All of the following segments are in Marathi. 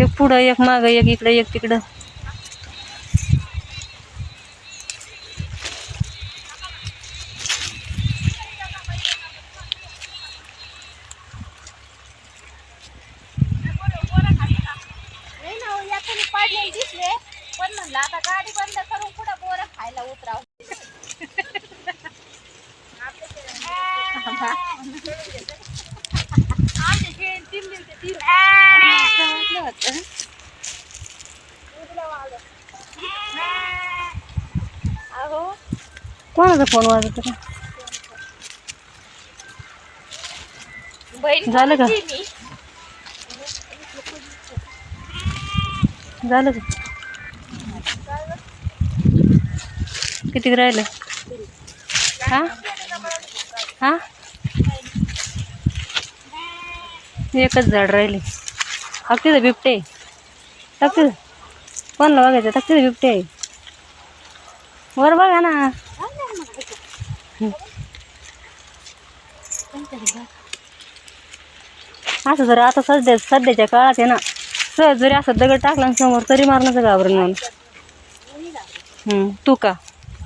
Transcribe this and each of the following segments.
एक पुढं एक मागं एक इकडं एक तिकडं. नाही ना कोणाचा फोन वाजत झालं का? झालं का? किती राहिलं? हा? हा? एकच झाड राहिले. टाकते तर बिबटे टाकते कोणला बघायचं? टाकते तर बिबटे आहे. वर बघा ना. असं जर आता सध्या सध्याच्या काळात आहे ना सहज जरी असं दगड टाकला समोर तरी मारण्याचं घाबरून म्हणून तू का?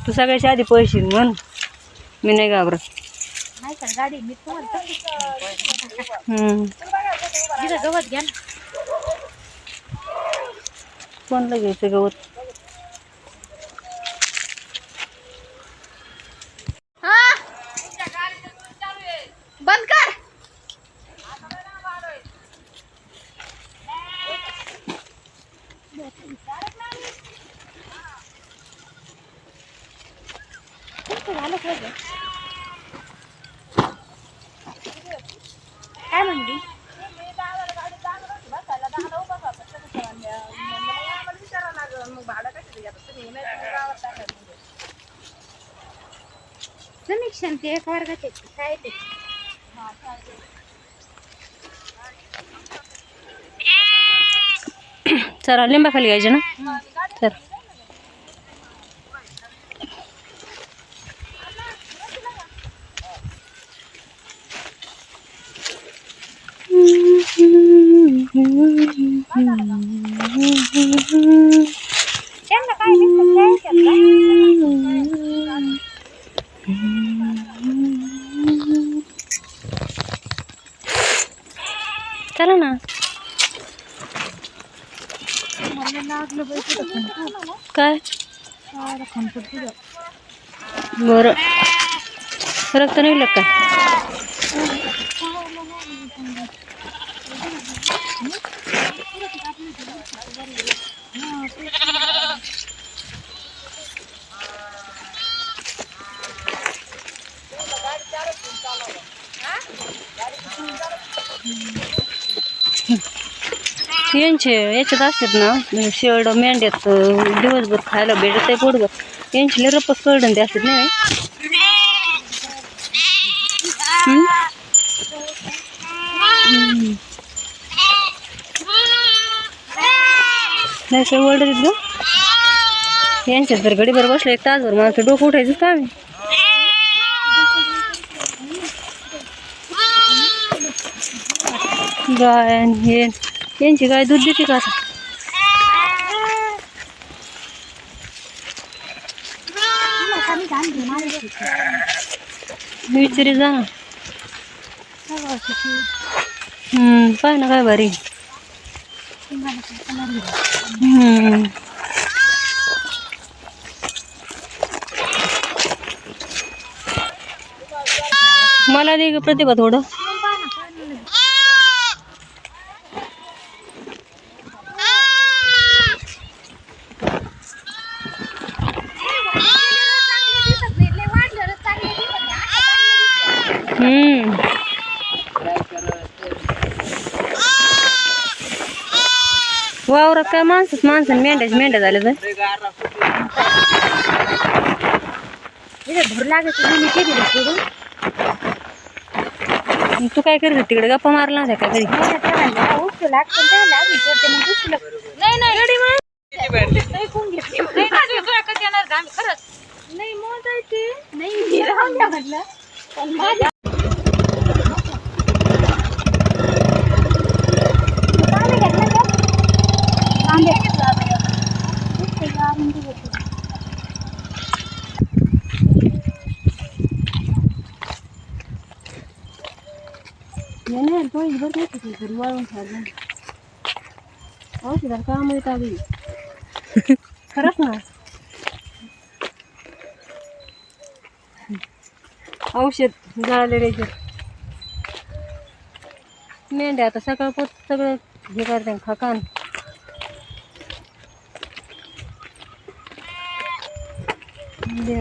तू सगळ्याच्या आधी पैसे म्हणून. मी नाही घाबरत. नाही का? गाडी मी तुम्हाला. तिथं गवत घ्या ना. कोणला घ्यायचं गवत हा बंद कर काय म्हणली. समीक्षण ते एक वर्गात आहे. काय ते? चला लिंबाखाली घ्यायचे ना तर त्यांना काय नाही चला ना। काय? बरं. रक्त निघलं का? यांचे याच्यात असतात ना म्हणजे शेड मेंढ्यात दिवसभर खायला भेटत आहे पोटभर यांची लय रपस कळडन ते असतात नाही हम्म? नाही सर ओरडत आहेत ग. यांच्यात जर गडीभर बसलं एक तासभर मला तर डोकं उठायचं काम आहे. गाय हे यांची गाय दूध देते का आता विचारी जा ना. हम्म, पाय ना काय भारी. हम्म. मला दे प्रतिभा थोडं हम्म वावरात काय माणसंच माणसं मेंढ्याच मेंढ्या झाल्या तर. भर लागत तू काय करत होती तिकडे गप्पा मारला होत्या का घरी? उचलू लागतं त्याला अजून सोडते मग उचलू नाही नाही. नाही कोण घेतली नाही ना, तुझ्या कधी येणार का आम्ही? खरंच. नाही मोजायचे. नाही मी राहून द्या म्हटलं. पण माझ्या तू पाणी घेतलं का? घरी वाळून खायला औषधाला काम येत आली खरंच ना. औषध जळालेले मेंढ्या आता सकाळपोत सगळं हे करते खाकान. दे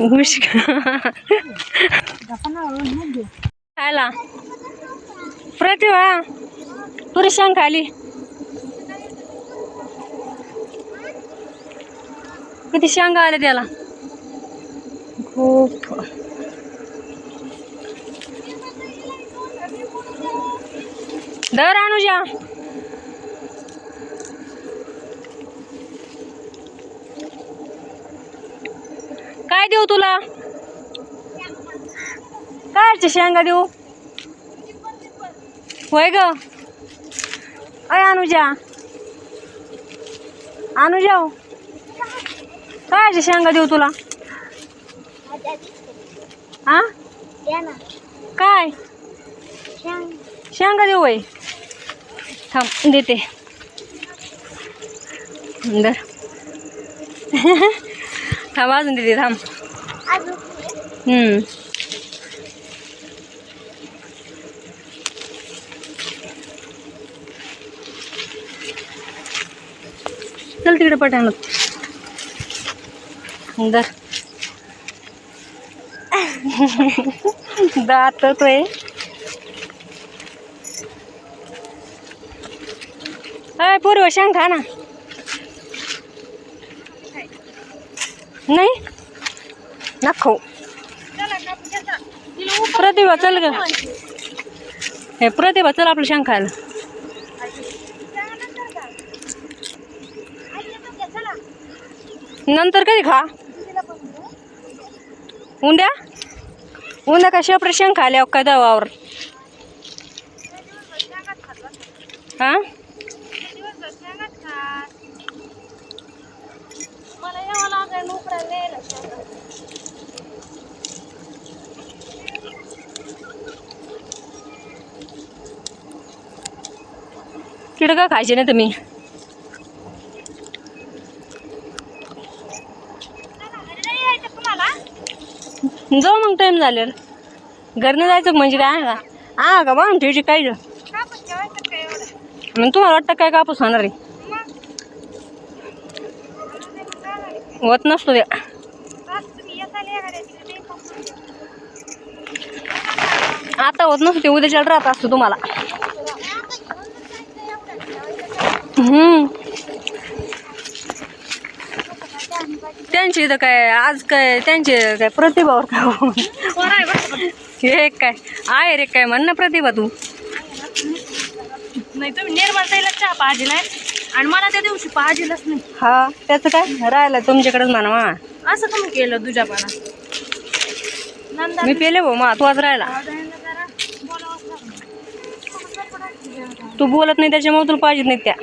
आता. खायला. प्रतिभा पुरी खाली. किती शेंगा आले त्याला? खूप. दर अनुजा. काय देऊ तुला? कायच्या शेंगा देऊ? होय ग. अय अनुजा. अनुजा हो. शेंगा देऊ तुला. हा काय? शेंगा देऊ वय थांब देते. बर थांब अजून देते थांब. हम्म. चल तिकडे पटाण दर. दात आहे अय पूर्व सांग खा ना. नाही. नको प्रतिभा चल ग. हे प्रतिभा चल आपलं शेंग खायला. नंतर कधी खा? उंड्या? उंड्या का शेपडे शेंग खायला काय दवावर हा? मला यावं लागेल न्यायला. किडका खायचे नाही तुम्ही. घरी जाऊ मग टाईम झाल्यावर घरनं जायचं म्हणजे काय हा का बाण ठेवची काय मग तुम्हाला वाटतं काय कापूस होणार आहे? होत नसतो द्या आता होत नसतो ते उद्याच्या राहत असतो तुम्हाला हम्म त्यांची इथं काय आज काय त्यांचे काय प्रतिभावर काय हे काय आहे रे काय म्हण ना प्रतिभा तू नाही तुम्ही निर्माण ताईला चहा पाहिजे नाही आणि मला त्या दिवशी पाहिजेलच नाही. हा त्याचं काय? राहिलं तुमच्याकडेच म्हणा असं कमी केलं तुझ्या पाना मी पेले भाऊ मा तू आज राहिला. तू बोलत नाही त्याच्यामुळे तुला पाहिजेत नाही त्या.